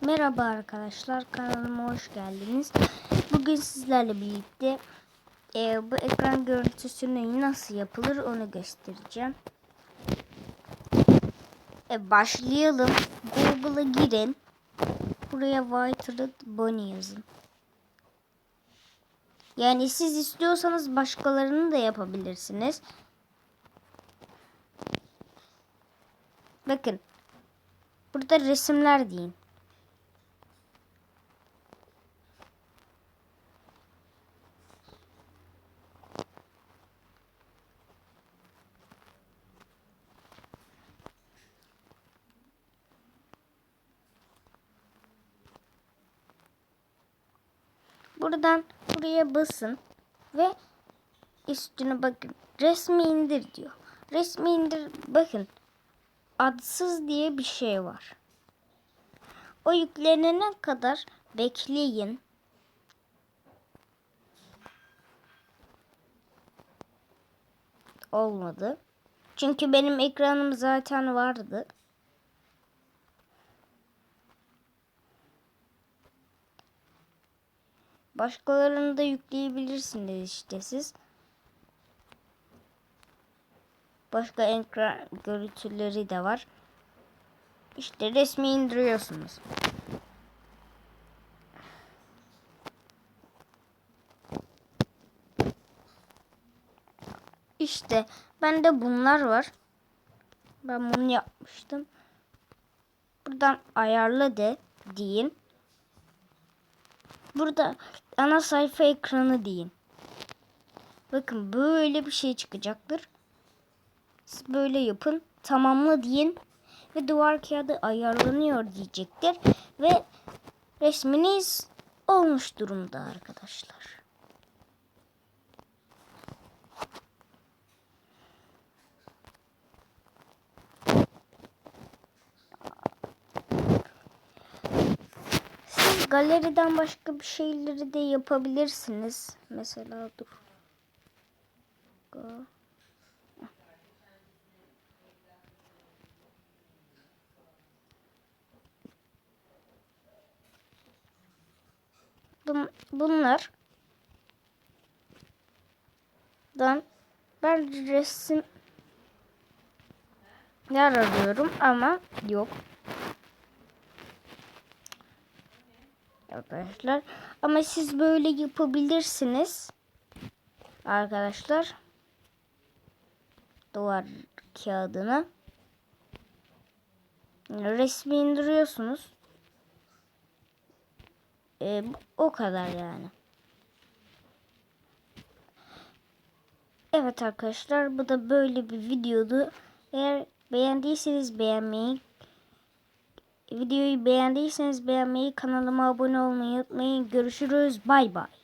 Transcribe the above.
Merhaba arkadaşlar kanalıma hoş geldiniz. Bugün sizlerle birlikte e, bu ekran görüntüsünü nasıl yapılır onu göstereceğim. E, başlayalım. Google'a girin. Buraya Whitered Bonnie yazın. Yani siz istiyorsanız başkalarını da yapabilirsiniz. Bakın. Burada resimler deyin. Buradan buraya basın ve üstüne bakın. Resmi indir diyor. Resmi indir bakın. Adsız diye bir şey var. O yüklenene kadar bekleyin. Olmadı. Çünkü benim ekranım zaten vardı. Başkalarını da yükleyebilirsiniz işte siz. Başka ekran görüntüleri de var. İşte resmi indiriyorsunuz. İşte bende bunlar var. Ben bunu yapmıştım. Buradan ayarla de deyin. Burada ana sayfa ekranı deyin. Bakın böyle bir şey çıkacaktır. Siz böyle yapın. Tamamla deyin. Ve duvar kağıdı ayarlanıyor diyecektir. Ve resminiz olmuş durumda arkadaşlar. Siz galeriden başka bir şeyleri de yapabilirsiniz. Mesela dur. Bun- bunlar dan ben resim yer arıyorum ama yok. Arkadaşlar ama siz böyle yapabilirsiniz. Arkadaşlar duvar kağıdını resmi indiriyorsunuz. Ee, o kadar yani. Evet arkadaşlar bu da böyle bir videodu. Eğer beğendiyseniz beğenmeyi videoyu beğendiyseniz beğenmeyi kanalıma abone olmayı unutmayın. Görüşürüz. Bay bay.